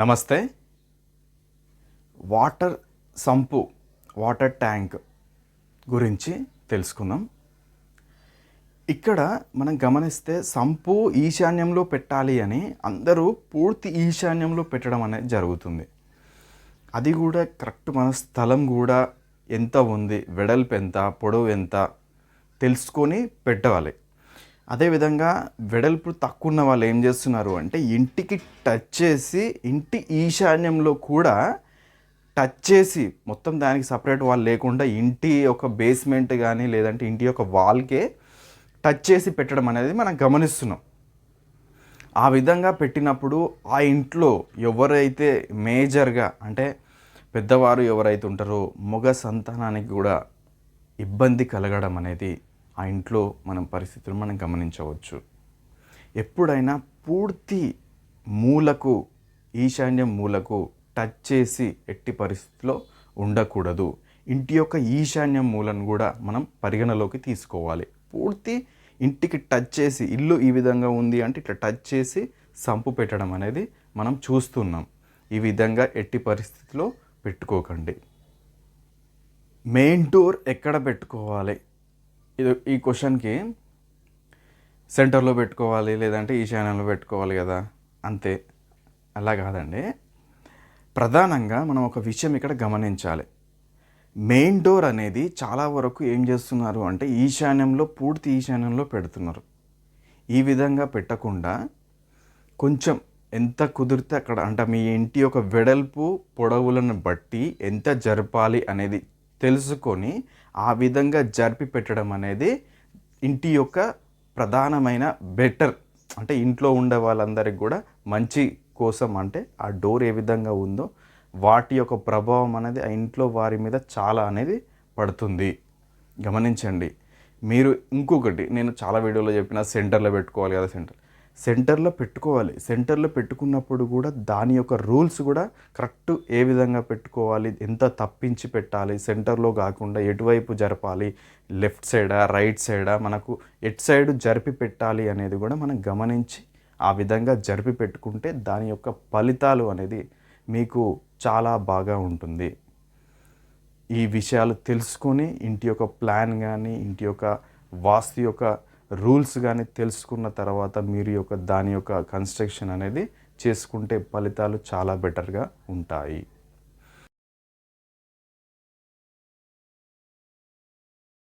నమస్తే. Water sump water tank గురించి తెలుసుకుందాం. ఇక్కడ మనం గమనిస్తే సంపు ఈశాన్యంలో పెట్టాలి అని అందరూ పూర్తి ఈశాన్యంలో పెట్టడం అనేది జరుగుతుంది. అది కూడా కరెక్ట్ మన స్థలం కూడా ఎంత ఉంది వెడల్పు ఎంత పొడవు ఎంత తెలుసుకొని పెట్టవాలి. అదేవిధంగా వెడల్పు తక్కువ ఉన్న వాళ్ళు ఏం చేస్తున్నారు అంటే ఇంటికి టచ్ చేసి ఇంటి ఈశాన్యంలో కూడా టచ్ చేసి మొత్తం దానికి సపరేట్ వాళ్ళు లేకుండా ఇంటి ఒక బేస్మెంట్ కానీ లేదంటే ఇంటి యొక్క వాల్కే టచ్ చేసి పెట్టడం అనేది మనం గమనిస్తున్నాం. ఆ విధంగా పెట్టినప్పుడు ఆ ఇంట్లో ఎవరైతే మేజర్గా అంటే పెద్దవారు ఎవరైతే ఉంటారో మగ సంతానానికి కూడా ఇబ్బంది కలగడం అనేది ఆ ఇంట్లో మనం పరిస్థితులు మనం గమనించవచ్చు. ఎప్పుడైనా పూర్తి మూలకు ఈశాన్యం మూలకు టచ్ చేసి ఎట్టి పరిస్థితిలో ఉండకూడదు. ఇంటి యొక్క ఈశాన్య మూలను కూడా మనం పరిగణలోకి తీసుకోవాలి. పూర్తి ఇంటికి టచ్ చేసి ఇల్లు ఈ విధంగా ఉంది అంటే ఇట్లా టచ్ చేసి సంపు పెట్టడం అనేది మనం చూస్తున్నాం. ఈ విధంగా ఎట్టి పరిస్థితిలో పెట్టుకోకండి. మెయిన్ డోర్ ఎక్కడ పెట్టుకోవాలి? ఇది ఈ క్వశ్చన్కి సెంటర్లో పెట్టుకోవాలి లేదంటే ఈశాన్యంలో పెట్టుకోవాలి కదా అంతే. అలా కాదండి. ప్రధానంగా మనం ఒక విషయం ఇక్కడ గమనించాలి. మెయిన్ డోర్ అనేది చాలా వరకు ఏం చేస్తున్నారు అంటే ఈశాన్యంలో పూర్తి ఈశాన్యంలో పెడుతున్నారు. ఈ విధంగా పెట్టకుండా కొంచెం ఎంత కుదిరితే అక్కడ అంటే మీ ఇంటి యొక్క వెడల్పు పొడవులను బట్టి ఎంత జరపాలి అనేది తెలుసుకొని ఆ విధంగా జరిపి పెట్టడం అనేది ఇంటి యొక్క ప్రధానమైన బెటర్. అంటే ఇంట్లో ఉండే వాళ్ళందరికీ కూడా మంచి కోసం అంటే ఆ డోర్ ఏ విధంగా ఉందో వాటి యొక్క ప్రభావం అనేది ఆ ఇంట్లో వారి మీద చాలా అనేది పడుతుంది. గమనించండి. మీరు ఇంకొకటి నేను చాలా వీడియోలో చెప్పిన సెంటర్లో పెట్టుకోవాలి కదా సెంటర్. సెంటర్లో పెట్టుకోవాలి. సెంటర్లో పెట్టుకున్నప్పుడు కూడా దాని యొక్క రూల్స్ కూడా కరెక్ట్ ఏ విధంగా పెట్టుకోవాలి ఎంత తప్పించి పెట్టాలి సెంటర్లో కాకుండా ఎటువైపు జరపాలి లెఫ్ట్ సైడా రైట్ సైడా మనకు ఎట్ సైడ్ జరిపి పెట్టాలి అనేది కూడా మనం గమనించి ఆ విధంగా జరిపి పెట్టుకుంటే దాని యొక్క ఫలితాలు అనేది మీకు చాలా బాగా ఉంటుంది. ఈ విషయాలు తెలుసుకొని ఇంటి యొక్క ప్లాన్ కానీ ఇంటి యొక్క వాస్తు యొక్క రూల్స్ కానీ తెలుసుకున్న తర్వాత మీరు యొక్క దాని యొక్క కన్స్ట్రక్షన్ అనేది చేసుకుంటే ఫలితాలు చాలా బెటర్గా ఉంటాయి.